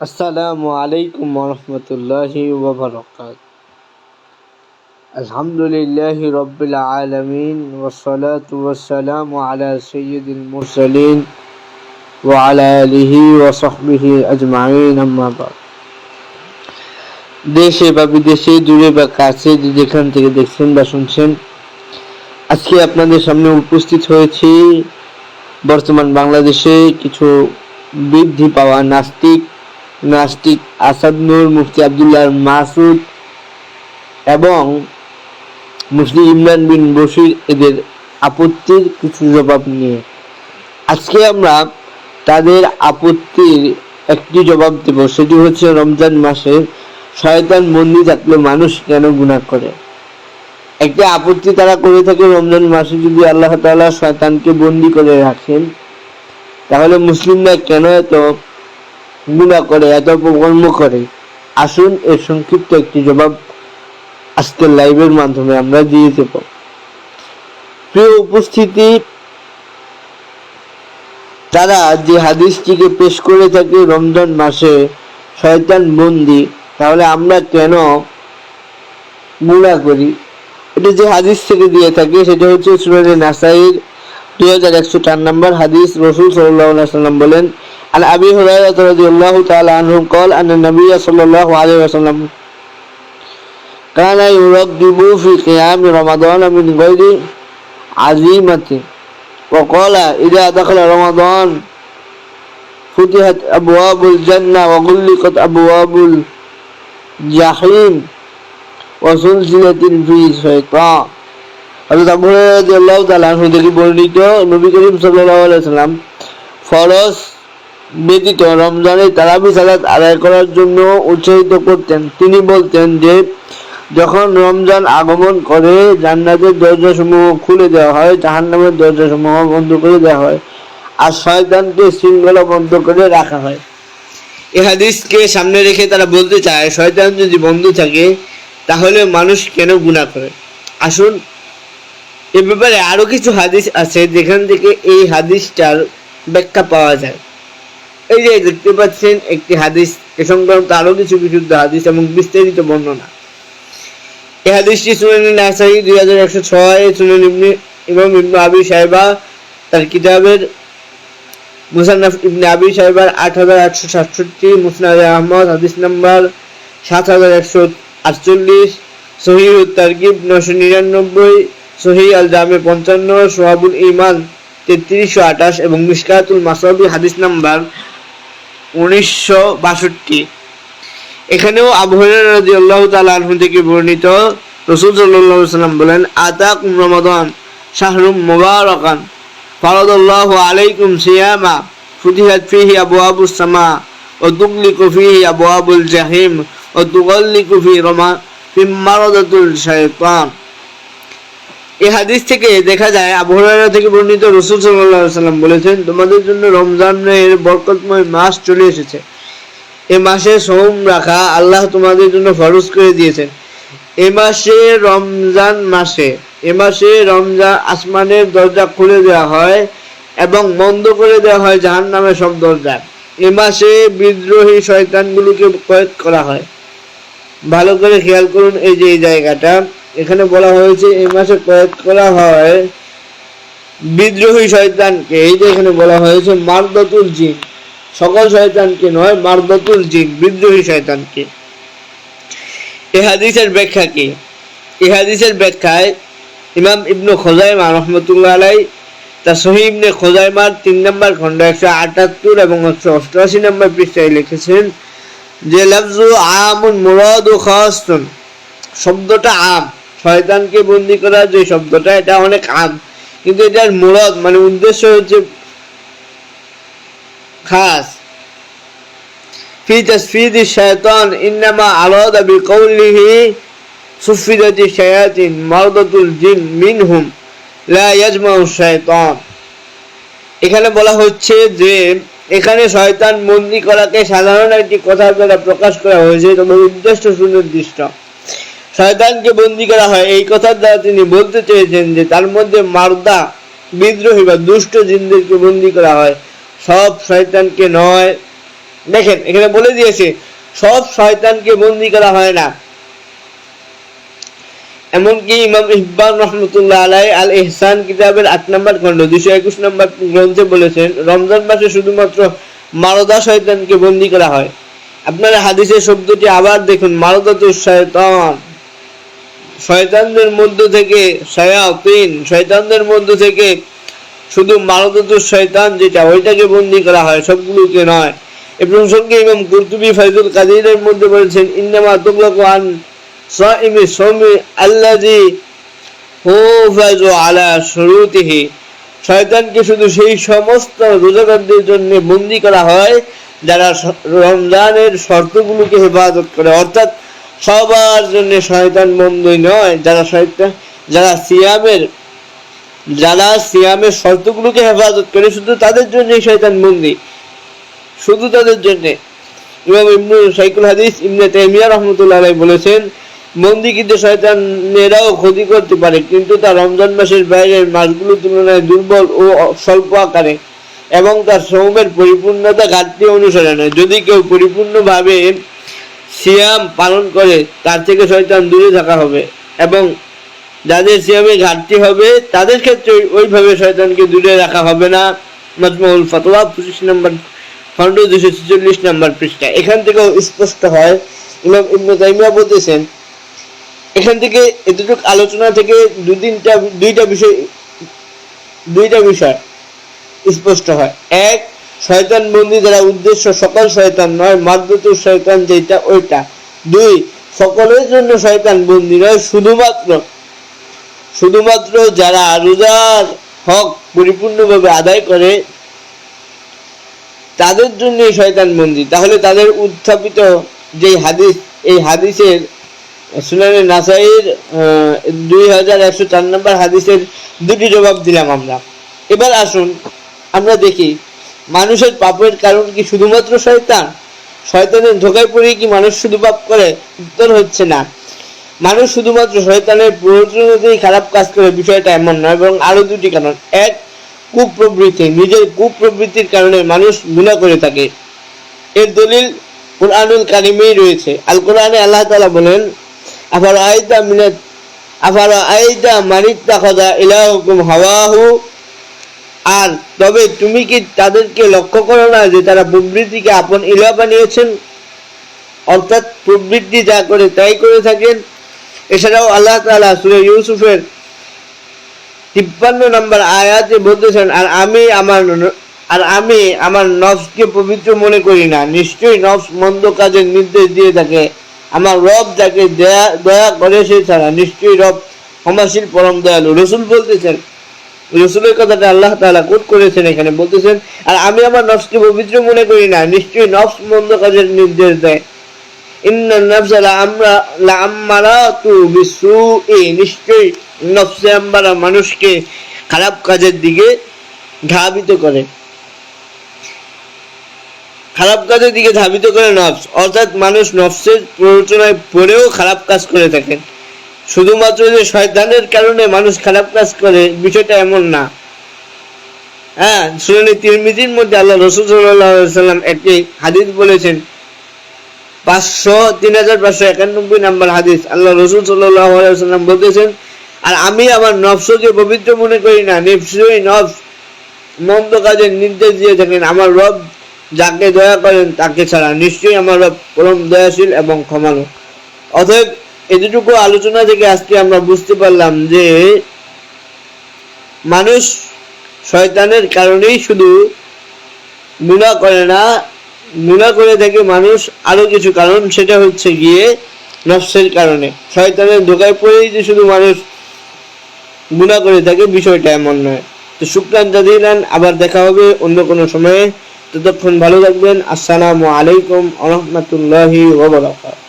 আসসালামু আলাইকুম রহমতুল্লাহি ওবরকাত। আলহামদুলিল্লাহ রব্বিল আলমিন ওসলাত ওসালাম আলা সৈয়দুল মুরসালিন ও আলা আলিহি ও সহবিহি আজমাইন দেশে বা বিদেশে, দূরে বা কাছে যেখান থেকে দেখছেন বা শুনছেন, আজকে আপনাদের সামনে উপস্থিত হয়েছি। বর্তমান বাংলাদেশে কিছু বৃদ্ধি পাওয়া নাস্তিক নাস্তিক আসাদ নূর মুফতি আবদুল্লাহ মাসুদ এবং মুফতি ইমরান বিন বশির এদের আপত্তির কিছু জবাব নিয়ে। আজকে আমরা তাদের আপত্তির একটি জবাব দেব, সেটি হচ্ছে রমজান মাসে শয়তান বন্দি থাকলে মানুষ কেন গুণা করে? একটি আপত্তি তারা করে থাকে রমজান মাসে যদি আল্লাহ তাআলা শয়তানকে বন্দি করে রাখেন, তাহলে মুসলিমরা কেন এত গুণা করে এত অপকর্ম করে। আসুন এর সংক্ষিপ্ত একটি জবাব আজকের লাইভের মাধ্যমে আমরা দিয়ে দেব। প্রিয় উপস্থিতি, তারা যে হাদিসটিকে পেশ করে থাকে রমজান মাসে, শয়তান বন্দি, তাহলে আমরা কেন গুণা করি? এটা যে হাদিস থেকে দিয়ে থাকে, সেটা হচ্ছে সুরানে নাসাইর দুই হাজার একশো চার নম্বর হাদিস রসুল সাল্লাহ সাল্লাম বলেন عن أبي هريرة رضي الله تعالى عنه قال أن النبي صلى الله عليه وسلم كان يرغب في قيام رمضان من غير عزيمة وقال إذا دخل رمضان فتحت أبواب الجنة وغلقت أبواب الجحيم وسلسلة في شيطان হযরত আবু রাদিয়াল্লাহু তাআলা থেকে বর্ণিত নবী করিম সাল্লাল্লাহু আলাইহি সাল্লাম ফরজ ব্যতীত রমজানে তারাবি সালাত আদায় করার জন্য উৎসাহিত করতেন। তিনি বলতেন যে, যখন রমজান আগমন করে জান্নাতের দরজাসমূহ খুলে দেওয়া হয়, জাহান্নামের দরজাসমূহ বন্ধ করে দেওয়া হয়, আর শয়তানকে শৃঙ্খলা বন্ধ করে রাখা হয়। এ হাদিসকে সামনে রেখে তারা বলতে চায়, শয়তান যদি বন্ধ থাকে, তাহলে মানুষ কেন গুণা করে? আসুন এ ব্যাপারে আরও কিছু হাদিস আছে, যেখান থেকে এই হাদিসটার ব্যাখ্যা পাওয়া যায়। এই যে দেখতে পাচ্ছেন একটি হাদিস, এ সংক্রান্ত আরও কিছু বিশুদ্ধ হাদিস এবং বিস্তারিত বর্ণনা। এই হাদিসটি শুনেন নাসাই দুই হাজার একশো ছয় শুনেন ইবনে, ইমাম ইবনে আবি সাহেবা তার কিতাবের মুসান্নাফ ইবনে আবি সাহেবার আট হাজার আটশো সাতষট্টি, মুসনাদ আহমদ হাদিস নাম্বার সাত হাজার একশো আটচল্লিশ সহি তারকিব নশো নিরানব্বই সহি আল জামে পঞ্চান্ন, সোহাবুল ইমান তেত্রিশশো আঠাশ এবং মিসকাতুল মাসাবি হাদিস নাম্বার উনিশশো বাষট্টি। এখানেও আবহাওয়া তালু থেকে বর্ণিত রসুল সাল্লাহ সাল্লাম বলেন, আতাকুম রমাদান, শাহরুম মুবারকান, ফারাদাল্লাহু আলাইকুম সিয়ামা, ফুতিহাত ফিহি আবওয়াবুস সামা ও তুগলিকু ফিহি আবওয়াবুল জাহিম ও তুগল্লিকু ফি রমা ফি মারাদাতুল শাইতান। এই হাদিস থেকে দেখা যায়, আবু হুরায়রা থেকে বর্ণিত রসুল সাল্লাম বলেছেন, তোমাদের জন্য রমজানের বরকতময় মাস চলে এসেছে। এ মাসে সোম রাখা আল্লাহ তোমাদের জন্য ফরজ করে দিয়েছেন। এ মাসে রমজান মাসে, এ মাসে রমজান আসমানের দরজা খুলে দেওয়া হয় এবং বন্ধ করে দেওয়া হয় জাহান নামের সব দরজা। এ মাসে বিদ্রোহী শয়তানগুলোকে কয়েদ করা হয়। ভালো করে খেয়াল করুন এই যে এই জায়গাটা। এখানে বলা হয়েছে এই মাসে কয়েদ করা হয় বিদ্রোহী শয়তানকে। এই যে এখানে বলা হয়েছে মারদতুল জিন। সকল শয়তানকে নয়, মারদতুল জিন, বিদ্রোহী শয়তানকে। এ হাদিসের ব্যাখ্যা কি? এ হাদিসের ব্যাখ্যায় ইমাম ইবনু খোজাইমা রহমতুল্লাহ আলাই তার সহি খোজাইমার তিন নম্বর খণ্ড একশো আটাত্তর এবং একশো অষ্টআশি নম্বর পৃষ্ঠায় লিখেছেন যে লফজু আমুন মুরাদ ও খাসতুন। শব্দটা আম। শয়তানকে বন্দি করার যে শব্দটা এটা অনেক আম কিন্তু এটার মুরাদ মানে উদ্দেশ্য হচ্ছে খাস في تسفيد الشيطان إنما أراد بقوله سفدت الشياطين مرضة الجن منهم لا يجمع الشيطان এখানে বলা হচ্ছে যে এখানে শয়তান বন্দি করাকে সাধারণ একটি কথার দ্বারা প্রকাশ করা হয়েছে তবে উদ্দেশ্য সুনির্দিষ্ট শয়তানকে বন্দি করা হয়। এই কথার দ্বারা তিনি বলতে চেয়েছেন যে, তার মধ্যে মারদা, বিদ্রোহী বা দুষ্ট জিনদেরকে বন্দি করা হয়। সব শয়তানকে নয়। দেখেন, এখানে বলে দিয়েছে, সব শয়তানকে বন্দি করা হয় না। এমনকি ইমাম ইকবাল রহমতুল্লাহ আলাই আল ইহসান কিতাবের আট নম্বর খণ্ড দুশো একুশ নম্বর গ্রন্থে বলেছেন, রমজান মাসে শুধুমাত্র মারদা শয়তানকে বন্দি করা হয়। আপনারা হাদিসের শব্দটি আবার দেখুন মারদাতুর শয়তান। শয়তানদের মধ্য থেকে শায়াতিন, শয়তানদের মধ্য থেকে শুধু মারদাতুর শয়তান যেটা, ওইটাকে বন্দি করা হয়, সবগুলোকে নয়। এ প্রসঙ্গে ইমাম কুরতুবি ফাইজুল কাদিরের মধ্যে বলেছেন, ইন্নামা তুগলাকু আন সাইমি সমি আল্লাযী হুফাজু আলা শুরুতিহি। শয়তানকে শুধু সেই সমস্ত রোজাদারদের জন্য বন্দি করা হয়, যারা রমজানের শর্তগুলোকে হেফাজত করে। অর্থাৎ সবার জন্য শয়তান বন্ধই নয়। যারা শয়তান, যারা সিয়ামের যারা সিয়ামের শর্তগুলোকে হেফাজত করে, শুধু তাদের জন্যই শয়তান বন্দি। শুধু তাদের জন্যে। ইমাম ইবনু সাইকুল হাদিস ইবনে তাইমিয়া রহমতুল্লাহ বলেছেন, বন্দি কিন্তু শয়তানেরাও ক্ষতি করতে পারে, কিন্তু তা রমজান মাসের বাইরের মাসগুলোর তুলনায় দুর্বল ও স্বল্প আকারে এবং তার শ্রমের পরিপূর্ণতা ঘাটতি অনুসারে নয়। যদি কেউ পরিপূর্ণভাবে সিয়াম পালন করে, তার থেকে শয়তান দূরে থাকা হবে। এবং যাদের সিয়ামে ঘাটতি হবে, তাদের ক্ষেত্রে ওইভাবে শয়তানকে দূরে রাখা হবে না। মজমুল ফতোয়া পঁচিশ নম্বর খণ্ড, দুশো ছেচল্লিশ নম্বর পৃষ্ঠা। এখান থেকেও স্পষ্ট হয়, ইমাম ইবনে তাইমিয়া বলতেছেন, এখান থেকে এতটুকু আলোচনা থেকে দু তিনটা দুইটা বিষয় দুইটা বিষয় স্পষ্ট হয়। এক শয়তান বন্দি যারা উদ্দেশ্য সকল শয়তান নয় মাদ্দতুর শয়তান যেটা ওইটা। দুই, সকলের জন্য শয়তান বন্দি নয়, শুধুমাত্র শুধুমাত্র যারা রোজার হক পরিপূর্ণভাবে আদায় করে, তাদের জন্য শয়তান বন্দি। তাহলে তাদের উত্থাপিত যে হাদিস, এই হাদিসের, সুনানে নাসাইর দুই হাজার একশো চার নম্বর হাদিসের দুটি জবাব দিলাম আমরা। এবার আসুন, আমরা দেখি মানুষের পাপের কারণ কি শুধুমাত্র শয়তান? শয়তানের ধোকায় পড়ে কি মানুষ শুধু পাপ করে? উত্তর হচ্ছে না। মানুষ শুধুমাত্র শয়তানের প্ররোচনাতেই খারাপ কাজ করে, বিষয়টা এমন নয় এবং আরও দুটি কারণ। এক, কুপ্রবৃত্তি। নিজের কুপ্রবৃত্তির কারণে মানুষ গুণা করে থাকে। এর দলিল কোরআনুল কারিমেই রয়েছে। আল কোরআনে আল্লাহ তাআলা বলেন আফার আইদা মিনাত আফার আইদা মানিত্তা খদা ইলাহুকুম হাওয়াহু? আর তবে তুমি কি তাদেরকে লক্ষ্য করো না যে তারা প্রবৃত্তিকে আপন ইলা বানিয়েছেন? অর্থাৎ প্রবৃত্তি যা করে তাই করে থাকেন। এছাড়াও আল্লাহ তাআলা সূরা ইউসুফের তিপ্পান্ন নম্বর আয়াতে বলতেছেন, আর আমি আমার আর আমি আমার নফসকে পবিত্র মনে করি না। নিশ্চয়ই নফস মন্দ কাজের নির্দেশ দিয়ে থাকে। আমার রব যাকে দয়া দয়া করে সে ছাড়া নিশ্চয়ই রব ক্ষমাশীল, পরম দয়ালু। রসুল বলতেছেন রসুলের কথাটা আল্লাহ তাআলা কোট করেছেন এখানে বলতেছেন, আর আমি আমার নফসকে পবিত্র মনে করি না, নিশ্চয়ই নফস মন্দ কাজের নির্দেশ দেয়। নিশ্চয়ই নফসে মানুষকে খারাপ কাজের দিকে ধাবিত করে। খারাপ কাজের দিকে ধাবিত করে নফস, অর্থাৎ মানুষ নফসের প্ররোচনায় পড়েও খারাপ কাজ করে থাকেন। শুধুমাত্র যে শয়তানের কারণে মানুষ খারাপ কাজ করে, বিষয়টা এমন না। হ্যাঁ শুনানি তিরমিজির মধ্যে আল্লাহ রসুল সাল্লাম একটি হাদিস বলেছেন, পাঁচশো তিন হাজার পাঁচশো একানব্বই নাম্বার হাদিস। আল্লাহ রসুল সাল্লাম বলতেছেন, আর আমি আমার নফসকে পবিত্র মনে করি না, নিশ্চয়ই নফস মন্দ কাজের নির্দেশ দিয়ে থাকেন। আমার রব যাকে দয়া করেন, তাকে ছাড়া নিশ্চয়ই আমার রব পরম দয়াশীল এবং ক্ষমালু অতএব এতটুকু আলোচনা থেকে আজকে আমরা বুঝতে পারলাম যে মানুষ শয়তানের কারণেই শুধু গুণা করে না গুণা করে থাকে মানুষ আরও কিছু কারণ, সেটা হচ্ছে গিয়ে নফসের কারণে। শয়তানের ধোকায় পড়েই যে শুধু মানুষ গুণা করে থাকে, বিষয়টা এমন নয়। তো শুক্রান জাদিলান, আবার দেখা হবে অন্য কোনো সময়ে। ততক্ষণ ভালো থাকবেন। আসসালামু আলাইকুম আ রহমতুল্লাহি ওবরাকাত